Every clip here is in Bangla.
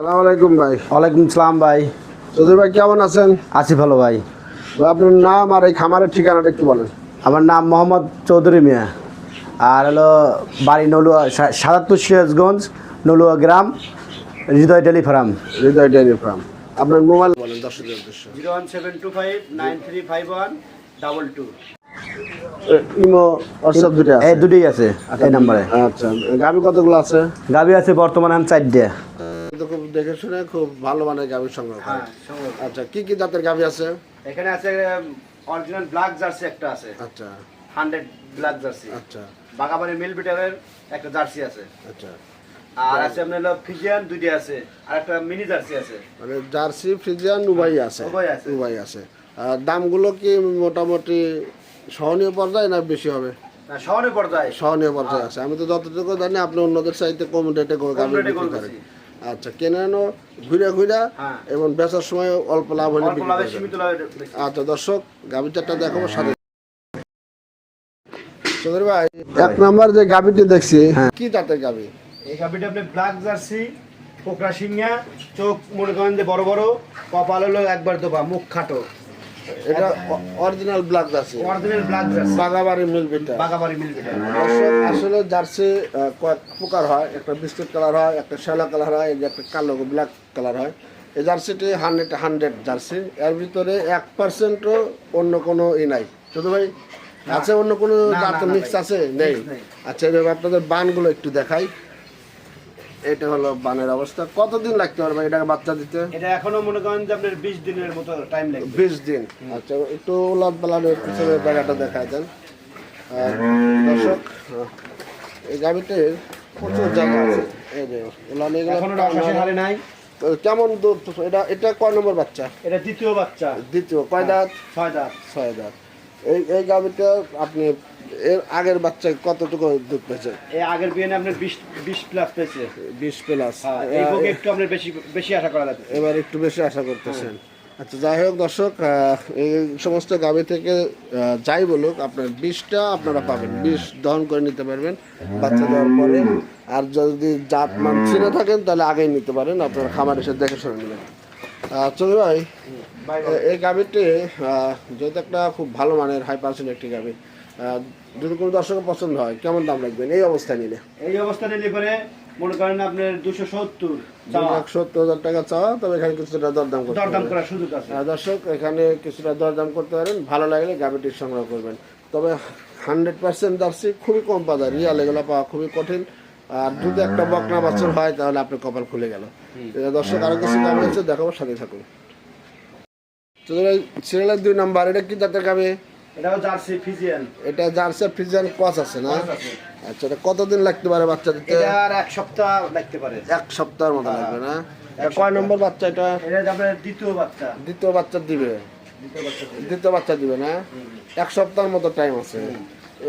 সালাম আলাইকুম ভাই। ওয়ালাইকুম সালাম ভাই। চৌধুরী ভাই কেমন আছেন? আছি ভালো ভাই। আপনার নাম আর এই খামারের ঠিকানাটা একটু বলেন। আমার নাম মোহাম্মদ চৌধুরী মিয়া। আর হলো বাড়ি নলুয়া সাদাতপুর সিরাজগঞ্জ নলুয়া গ্রাম Hridoy dairy farm. Hridoy dairy farm. আপনার মোবাইল বলেন দর্শকের উদ্দেশ্য। Zero one seven two five nine three five one double two. Imo WhatsApp দুটো এই দুটোই আছে এই নাম্বারে। আচ্ছা। গাভি কতগুলো আছে? গাবি আছে বর্তমানে আমি চারটে। দেখে শুনে খুব ভালো মানের গাভি সংগ্রহ করে আচ্ছা কি কি জাতের গাভি আছে? এখানে আছে অরিজিনাল ব্ল্যাক জার্সি একটা আছে। আচ্ছা। হান্ড্রেড ব্ল্যাক জার্সি আচ্ছা। বাগাবাড়ি মিল বিটারের একটা জার্সি আছে। আচ্ছা। আর আছে আপনার হলো ফিজিয়ান দুইটা আছে আর একটা মিনি জার্সি আছে। মানে জার্সি ফ্রিজিয়ান উভয় আছে। উভয় আছে। উভয় আছে। আর দামগুলো কি মোটামুটি সহনীয় পর্যায়ে না বেশি হবে? শহরে পর্যায়ে। সহনীয় পর্যায়ে আছে। আমি তো যতটুকু জানি আপনি অন্যদের চাইতে কম রেটে গাভি বিক্রি করেন। আচ্ছা কেনানো ঘুরে ঘুরে হ্যাঁ। এবং বেচার সময় অল্প লাভ হলে। আচ্ছা দর্শক গাভী চারটা দেখাবো সাথে চৌধুরী ভাই এক নাম্বার যে গাভীটি দেখছি কি জাতের গাভী? এই গাভীটা আপনি ব্ল্যাক জার্সি পোকরা সিংহা চোখ মনে করেন যে বড় বড় কপাল হলো একবার দোপা মুখ খাটো। এটা original black jersey original black jersey Bagabari Milk Vita Bagabari আসলে জার্সি কয়েক প্রকার হয়। একটা বিস্কুট কালার হয় একটা শ্যালা কালার হয় এই যে একটা কালো ব্ল্যাক কালার হয়। এই জার্সিটি হান্ড্রেড হান্ড্রেড জার্সি। এর ভিতরে এক পার্সেন্টও অন্য কোনো ই নাই। শুধু ভাই আছে অন্য কোনো মিক্স আছে? নেই। নেই। আচ্ছা এবার আপনাদের বানগুলো একটু দেখাই। এটা হলো বানের অবস্থা। কতদিন লাগতে পারবে এটাকে বাচ্চা দিতে? এটা এখনও মনে করেন যে আপনার বিশ দিনের মতো টাইম লাগবে। বিশ দিন। আচ্ছা একটু উলাট পালানের পিছনের জায়গাটা দেখায় দেন। দর্শক এই গাড়িতে প্রচুর জায়গা আছে। এই যে উলান এগুলো নাই। তো কেমন দুধ? এটা এটা কয় নম্বর বাচ্চা? এটা দ্বিতীয় বাচ্চা। দ্বিতীয় কয় দাঁত? ছয় দাঁত। ছয় দাঁত। এই এই গাভিটা আপনি এর আগের বাচ্চা কতটুকু দুধ পেয়েছে? এই আগের বিয়ে আপনার বিশ বিশ প্লাস পেয়েছে। বিশ প্লাস হ্যাঁ, একটু আপনার বেশি বেশি আশা করা যাচ্ছে এবার একটু বেশি আশা করতেছেন। আচ্ছা যাই হোক দর্শক এই সমস্ত গাভি থেকে যাই বলুক আপনার বিষটা আপনারা পাবেন। বিষ দহন করে নিতে পারবেন বাচ্চা দেওয়ার পরে। আর যদি জাত মান চিনে থাকেন তাহলে আগেই নিতে পারেন। আপনার খামার এসে দেখে শুনে নেবেন। চলি ভাই এই আহ, যেহেতু একটা খুব ভালো মানের হাই পার্সেন্ট একটি আহ, যদি কোনো দর্শকের পছন্দ হয় কেমন দাম রাখবেন? এই অবস্থায় নিলে। এই অবস্থা নিলে পরে মনে করেন আপনার দুশো সত্তর সত্তর হাজার টাকা চাওয়া তবে এখানে কিছুটা দরদাম করতে দরদাম করার সুযোগ আছে। দর্শক এখানে কিছুটা দরদাম করতে পারেন। ভালো লাগলে গাভিটি সংগ্রহ করবেন। তবে হান্ড্রেড পার্সেন্ট জার্সি খুবই কম পাওয়া যায় রিয়াল এগুলো পাওয়া খুবই কঠিন। আর যদি একটা বকনা বাছর হয় তাহলে আপনার কপাল খুলে গেল। দর্শক আরও কিছু দাম হচ্ছে দেখাবো সাথে থাকুন। সিরিয়ালের দুই নাম্বার এটা কি জাতের গাভি? এটাও জার্সি ফিজিয়ান। এটা জার্সি ফ্রিজিয়ান কস আছে না? আচ্ছা এটা কতদিন লাগতে পারে বাচ্চা দিতে এটা আর এক সপ্তাহ লাগতে পারে। এক সপ্তাহের মতো লাগবে না? এটা কয় নম্বর বাচ্চা এটা? এটা আপনার দ্বিতীয় বাচ্চা। দ্বিতীয় বাচ্চা দিবে। দ্বিতীয় বাচ্চা দিবে। না? এক সপ্তাহের মতো টাইম আছে।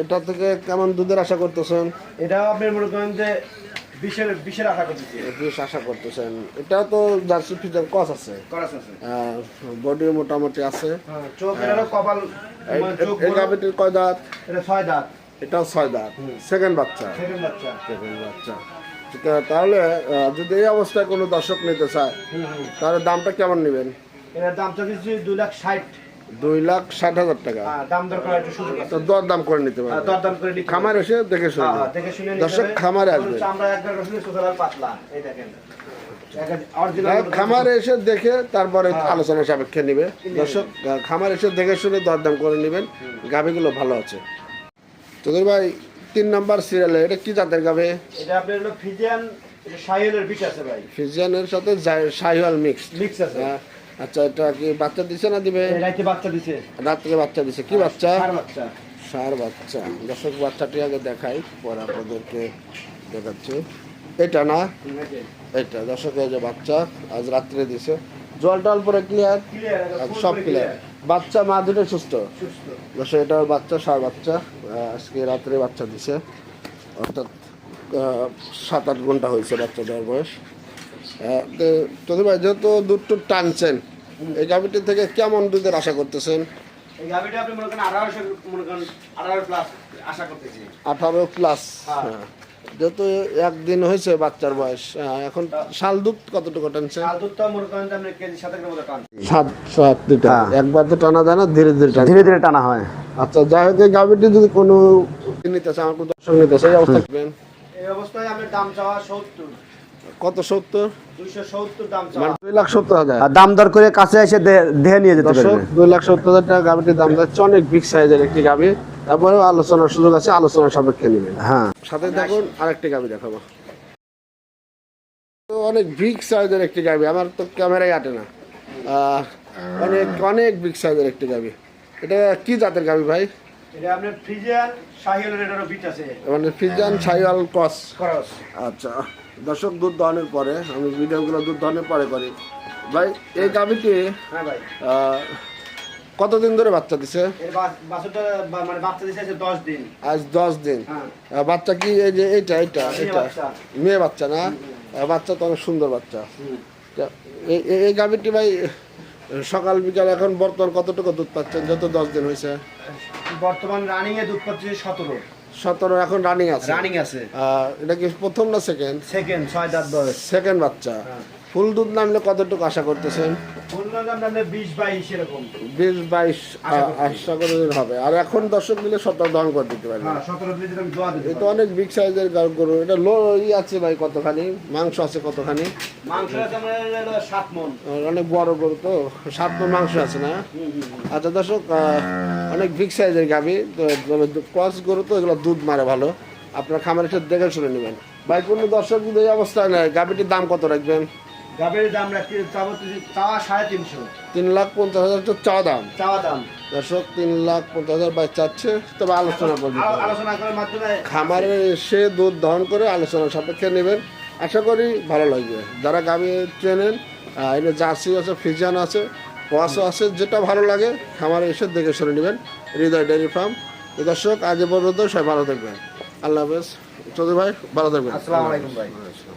এটা থেকে কেমন দুধের আশা করতেছেন? এটাও আপনি মনে করেন যে বিশের বিশের আশা করতেছি বেশ আশা করতেছেন। এটাও তো জার্সি ফিজার কস আছে। করাস আছে। বডি মোটামুটি আছে। হ্যাঁ, চোখ এটারও কপাল এই- মানে কয় দাঁত? এটা ছয় দাঁত। এটাও ছয় দাঁত। সেকেন্ড বাচ্চা। সেকেন্ড বাচ্চা। সেকেন্ড বাচ্চা। তাহলে যদি এই অবস্থায় কোনো দর্শক নিতে চায়। তাহলে দামটা কেমন নেবেন? এটার দাম তো কিছু দুই লাখ ষাট। দুই লাখ ষাট হাজার টাকা। হ্যাঁ, দাম দর করার একটু সুযোগ আছে। তো দর দাম করে নিতে হ্যাঁ, করে নিতে খামার এসে দেখে শুনে হ্যাঁ, নেবেন। হ্যাঁ, দেখে শুনে দর্শক খামারে আসবে। একবার পাতলা এই দেখেন। হ্যাঁ, খামারে এসে দেখে তারপরে আলোচনা সাপেক্ষে নিবে। দর্শক খামার এসে দেখে শুনে দরদাম করে নেবেন। গাভিগুলো ভালো আছে। তোদের ভাই তিন নম্বর সিরিয়ালে এটা কি জাতের গাভি? এটা আপনার হলো ফিজিয়ান এটা বিট আছে ভাই। ফিজিয়ানের সাথে শাহিওয়াল মিক্স মিক্স আছে। আচ্ছা এটা কি বাচ্চা দিছে না দিবে? রাইতে বাচ্চা দিছে? রাত থেকে বাচ্চা দিছে। কি বাচ্চা? চার বাচ্চা। সার বাচ্চা। দর্শক বাচ্চাটি আগে দেখাই পরে আপনাদেরকে দেখাচ্ছি। এটা না। এটা। দর্শক এই যে বাচ্চা আজ রাত্রে দিছে। জল টল পরে ক্লিয়ার full সব ক্লিয়ার বাচ্চা মা দুটো সুস্থ। দর্শক এটা বাচ্চা সার বাচ্চা। আজকে রাত্রে বাচ্চা দিছে। অর্থাৎ সাত আট ঘণ্টা হয়েছে বাচ্চা দেওয়ার বয়স। তোদের ভাই যেহেতু দুধ টুধ টানছেন এই গাভিটি থেকে কেমন দুধের আশা করতেছেন? এই গাভিটা আপনি মনে করেন আঠারোশো মনে করেন আঠারো প্লাস হ্যাঁ। হ্যাঁ। যেহেতু একদিন হয়েছে বাচ্চার বয়স এখন শাল দুধ কতটুকু টানছে মনে সাত সাত লিটার। হ্যাঁ। একবার তো টানা যায় না ধীরে ধীরে টানা ধীরে ধীরে টানা হয়। আচ্ছা যাই হোক এই গাভীটি যদি কোনো নিতে চায় আমার কোনো দর্শক নিতে চায় এই অবস্থা এই অবস্থায় আমি দাম চাওয়া সত্তর। কত সত্তর? মানে দুই লাখ সত্তর হাজার। দাম দর করে কাছে এসে দেহে নিয়ে যেতে পারবে। দুই লাখ সত্তর হাজার টাকা গাভীটির দাম যাচ্ছে অনেক বিগ সাইজের একটি গাভী। তারপরেও আলোচনার সুযোগ আছে আলোচনার সাপেক্ষে নেবেন। হ্যাঁ। সাথে আরেকটি গাভী দেখাবো। অনেক বিগ সাইজের একটি গাভী আমার তো ক্যামেরায় আটে না। আহ, অনেক অনেক বিগ সাইজের একটি গাভী। এটা কি জাতের গাভী ভাই? এটা আপনার ফ্রিজিয়ান শাহিওয়ালের এটারও বিট আছে। মানে ক্রস আচ্ছা দর্শক দুধ দহনের পরে আমি ভিডিওগুলো দুধ দহনের পরে করি। ভাই এই গাভীটি হ্যাঁ ভাই। কতদিন ধরে বাচ্চা দিছে? মানে বাচ্চা দিছে দশ দিন। আজ দশ দিন। হ্যাঁ। বাচ্চা কি এই যে মেয়ে এটা বাচ্চা। মেয়ে বাচ্চা না? বাচ্চা তো অনেক সুন্দর বাচ্চা। এই গাভীটি ভাই সকাল বিকাল এখন বর্তমান কতটুকু দুধ পাচ্ছেন? যত দশ দিন হয়েছে। বর্তমান রানিং এ দুধ পাচ্ছে সতেরো। সতেরো এখন রানিং আছে। রানিং আছে। এটা কি প্রথম না সেকেন্ড সেকেন্ড ছয় দাঁত বয়স। সেকেন্ড বাচ্চা। হ্যাঁ। ফুল দুধ নামলে কতটুকু আশা করতেছেন? বিশ বাইশ আশা। করে হবে? আর এখন দর্শক মিলে সপ্তাহ দহন করে দিতে পারবে হ্যাঁ সতেরো এটা অনেক বিগ সাইজের গরু এটা লো ই আছে ভাই কতখানি? মাংস আছে কতখানি? মন। অনেক বড় গরু তো। সাত মণ মাংস আছে না? আচ্ছা দর্শক অনেক বিগ সাইজের গাবি ক্রস গরু তো এগুলো দুধ মারে ভালো। আপনার খামারের সাথে দেখে শুনে নেবেন। ভাই কোনো দর্শক যদি এই অবস্থায় নেয় গাবিটির দাম কত রাখবেন? গাবের দাম রাখতে চাবো চাওয়া সাড়ে তিনশো। তিন লাখ পঞ্চাশ হাজার তো চাওয়া দাম। চাওয়া দাম। দর্শক তিন লাখ পঞ্চাশ হাজার ভাই চাচ্ছে তবে আলোচনা করবে আলোচনা করার মাধ্যমে খামারে এসে দুধ দহন করে আলোচনা সাপেক্ষে নেবেন। আশা করি ভালো লাগবে। যারা গাভী চেনেন এখানে জার্সি আছে ফিজিয়ান আছে ওয়াসও আছে যেটা ভালো লাগে, খামারে এসে দেখে শুনে নেবেন। Hridoy dairy farm. দর্শক, আজ পর্যন্ত সবাই ভালো থাকবেন। আল্লাহ হাফেজ। চৌধুরী ভাই, ভালো থাকবেন। আসসালামু আলাইকুম ভাই।